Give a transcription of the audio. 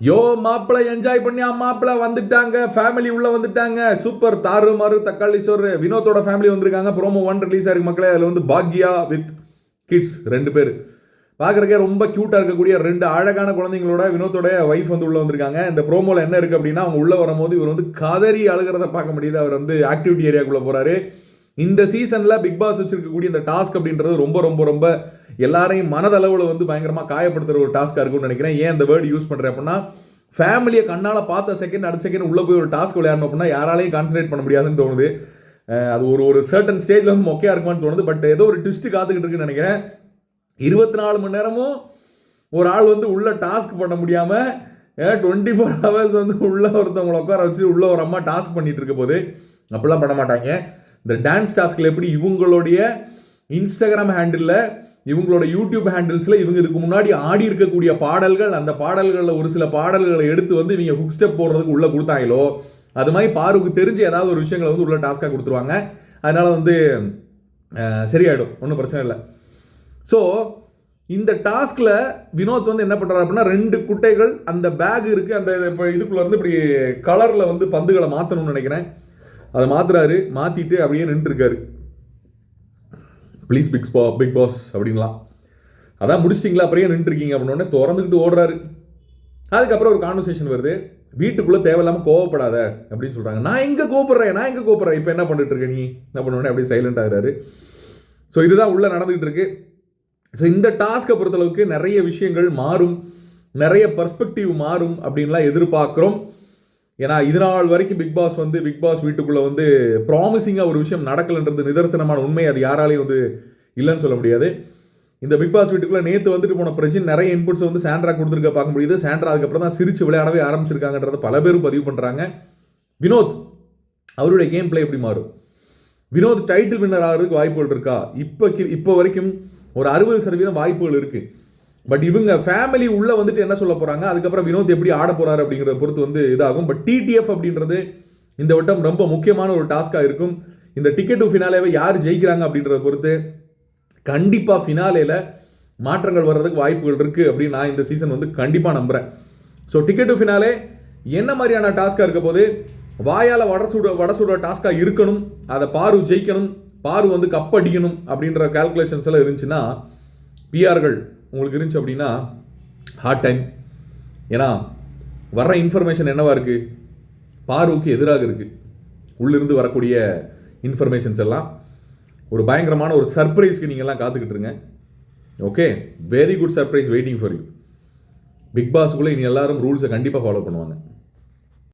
யோ மாப்பிள்ளை என்ஜாய் பண்ணி மாப்பிள வந்துட்டாங்க. ஃபேமிலி உள்ள வந்துட்டாங்க. சூப்பர் தாறு மாறு தக்காளி சோறு. வினோத்தோட ஃபேமிலி வந்திருக்காங்க. ப்ரோமோ ஒன் ரிலீஸ் ஆயிருக்கு மக்களே. அதில் வந்து பாக்யா வித் கிட்ஸ் ரெண்டு பேர். பார்க்குறக்கே ரொம்ப க்யூட்டாக இருக்கக்கூடிய ரெண்டு அழகான குழந்தைங்களோட வினோத்தோட ஒய்ஃப் வந்து உள்ளே வந்திருக்காங்க. இந்த ப்ரோமோவில் என்ன இருக்குது அப்படின்னா அவங்க உள்ளே வரும்போது இவர் வந்து கதறி அழுகிறத பார்க்க முடியுது. அவர் வந்து ஆக்டிவிட்டி ஏரியாக்குள்ளே போகிறாரு இந்த சீசனில் பிக் பாஸ் வச்சிருக்கக்கூடிய இந்த டாஸ்க் அப்படின்றது ரொம்ப ரொம்ப ரொம்ப எல்லாரையும் மனதளவில் வந்து பயங்கரமாக காயப்படுத்துகிற ஒரு டாஸ்க்காக இருக்கும்னு நினைக்கிறேன். ஏன் இந்த வேர்டு யூஸ் பண்ணுறேன் அப்படின்னா ஃபேமிலியை கண்ணால் பார்த்த செகண்ட் அடுத்த செகண்ட் உள்ளே போய் ஒரு டாஸ்க் விளையாடணும் அப்படின்னா யாராலையும் கான்சன்ட்ரேட் பண்ண முடியாதுன்னு தோணுது. அது ஒரு ஒரு சர்டன் ஸ்டேஜில் வந்து மொக்கையாக இருக்குமான்னு தோணுது. பட் ஏதோ ஒரு ட்விஸ்ட்டு காத்துக்கிட்டு இருக்குன்னு நினைக்கிறேன். இருபத்தி நாலு மணி நேரமும் ஒரு ஆள் வந்து உள்ள டாஸ்க் பண்ண முடியாமல் டுவெண்ட்டி ஃபோர் ஹவர்ஸ் வந்து உள்ள ஒருத்தவங்களை உட்கார வச்சு உள்ள ஒரு அம்மா டாஸ்க் பண்ணிகிட்டு இருக்க போது அப்படிலாம் பண்ண மாட்டாங்க. இந்த டான்ஸ் டாஸ்கில் எப்படி இவங்களுடைய இன்ஸ்டாகிராம் ஹேண்டிலில் இவங்களோட யூடியூப் ஹேண்டில்ஸில் இவங்க இதுக்கு முன்னாடி ஆடி இருக்கக்கூடிய பாடல்கள் அந்த பாடல்களில் ஒரு சில பாடல்களை எடுத்து வந்து இவங்க ஹுக் ஸ்டெப் போடுறதுக்கு உள்ளே கொடுத்தாங்களோ அது மாதிரி பாருக்கு தெரிஞ்சு ஏதாவது ஒரு விஷயங்களை வந்து உள்ள டாஸ்க்காக கொடுத்துருவாங்க. அதனால் வந்து சரியாயிடும். ஒன்றும் பிரச்சனை இல்லை. ஸோ இந்த டாஸ்கில் வினோத் வந்து என்ன பண்ணுறாரு அப்படின்னா ரெண்டு குட்டைகள் அந்த பேக் இருக்குது அந்த இப்போ இதுக்குள்ளே இருந்து இப்படி கலரில் வந்து பந்துகளை மாற்றணும்னு நினைக்கிறேன். அதை மாற்றுறாரு மாற்றிட்டு அப்படியே நின்றுருக்காரு. ப்ளீஸ் பிக் பா பிக் பாஸ் அப்படின்லாம். அதான் முடிச்சிட்டிங்களா? அப்படியே நின்றுருக்கீங்க அப்படின்னோடனே திறந்துக்கிட்டு ஓடுறாரு. அதுக்கப்புறம் ஒரு கான்வர்சேஷன் வருது. வீட்டுக்குள்ளே தேவையில்லாமல் கோவப்படாத அப்படின்னு சொல்கிறாங்க நான் எங்கே கோவப்படுறேன்? நான் எங்கே கோவப்படுறேன்? இப்போ என்ன பண்ணிட்டு இருக்க நீ என்ன அப்படியே சைலண்ட் ஆகிறாரு. ஸோ இதுதான் உள்ளே நடந்துக்கிட்டு இருக்கு ஸோ இந்த டாஸ்க்கை பொறுத்தளவுக்கு நிறைய விஷயங்கள் மாறும். நிறைய பர்ஸ்பெக்டிவ் மாறும் அப்படின்லாம் எதிர்பார்க்குறோம். ஏன்னா இதனால் வரைக்கும் பிக் பாஸ் வந்து பிக் பாஸ் வீட்டுக்குள்ளே வந்து ப்ராமிசிங்காக ஒரு விஷயம் நடக்கலைன்றது நிதர்சனமான உண்மை. அது யாராலையும் வந்து இல்லைன்னு சொல்ல முடியாது. இந்த பிக் பாஸ் வீட்டுக்குள்ளே நேற்று வந்துட்டு போன பிரச்சனை நிறைய இன்புட்ஸ் வந்து சாண்ட்ரா கொடுத்துருக்க பார்க்க முடியுது. சாண்ட்ரா அதுக்கப்புறம் தான் சிரிச்சு விளையாடவே ஆரம்பிச்சிருக்காங்கன்றத பல பேரும் பதிவு பண்ணுறாங்க வினோத் அவருடைய கேம் பிளே எப்படி மாறும்? வினோத் டைட்டில் வின்னர் ஆகிறதுக்கு வாய்ப்புகள் இருக்கா? இப்போ இப்போ வரைக்கும் ஒரு அறுபது சதவீதம் வாய்ப்புகள் இருக்குது பட் இவங்க ஃபேமிலி உள்ள வந்துட்டு என்ன சொல்ல போறாங்க? அதுக்கப்புறம் வினோத் எப்படி ஆட போறாரு அப்படிங்கிறத பொறுத்து வந்து இதாகும். பட் டிடிஎஃப் அப்படின்றது இந்த வட்டம் ரொம்ப முக்கியமான ஒரு டாஸ்காக இருக்கும். இந்த டிக்கெட் டு ஃபினாலேவை யார் ஜெயிக்கிறாங்க அப்படின்றத பொறுத்து கண்டிப்பாக ஃபினாலேயில் மாற்றங்கள் வர்றதுக்கு வாய்ப்புகள் இருக்குது அப்படின்னு நான் இந்த சீசன் வந்து கண்டிப்பாக நம்புகிறேன் ஸோ டிக்கெட் டு ஃபினாலே என்ன மாதிரியான டாஸ்காக இருக்க போது வாயால் வட சுட வட சுட டாஸ்காக இருக்கணும். அதை பாரு ஜெயிக்கணும். பாரு வந்து கப் அடிக்கணும் அப்படின்ற கால்குலேஷன்ஸ் எல்லாம் இருந்துச்சுன்னா பிஆர்கள் உங்களுக்கு இருந்துச்சு அப்படின்னா ஹார்ட் டைம் ஏன்னா வர்ற இன்ஃபர்மேஷன் என்னவாக இருக்குது பார்வைக்கு எதிராக இருக்குது உள்ளிருந்து வரக்கூடிய இன்ஃபர்மேஷன்ஸ் எல்லாம் ஒரு பயங்கரமான ஒரு சர்ப்ரைஸ்க்கு நீங்கள்லாம் காத்துக்கிட்டு இருங்க. Okay very good surprise waiting for you Bigg பாஸ்க்குள்ளே இனி எல்லாரும் ரூல்ஸை கண்டிப்பாக ஃபாலோ பண்ணுவாங்க.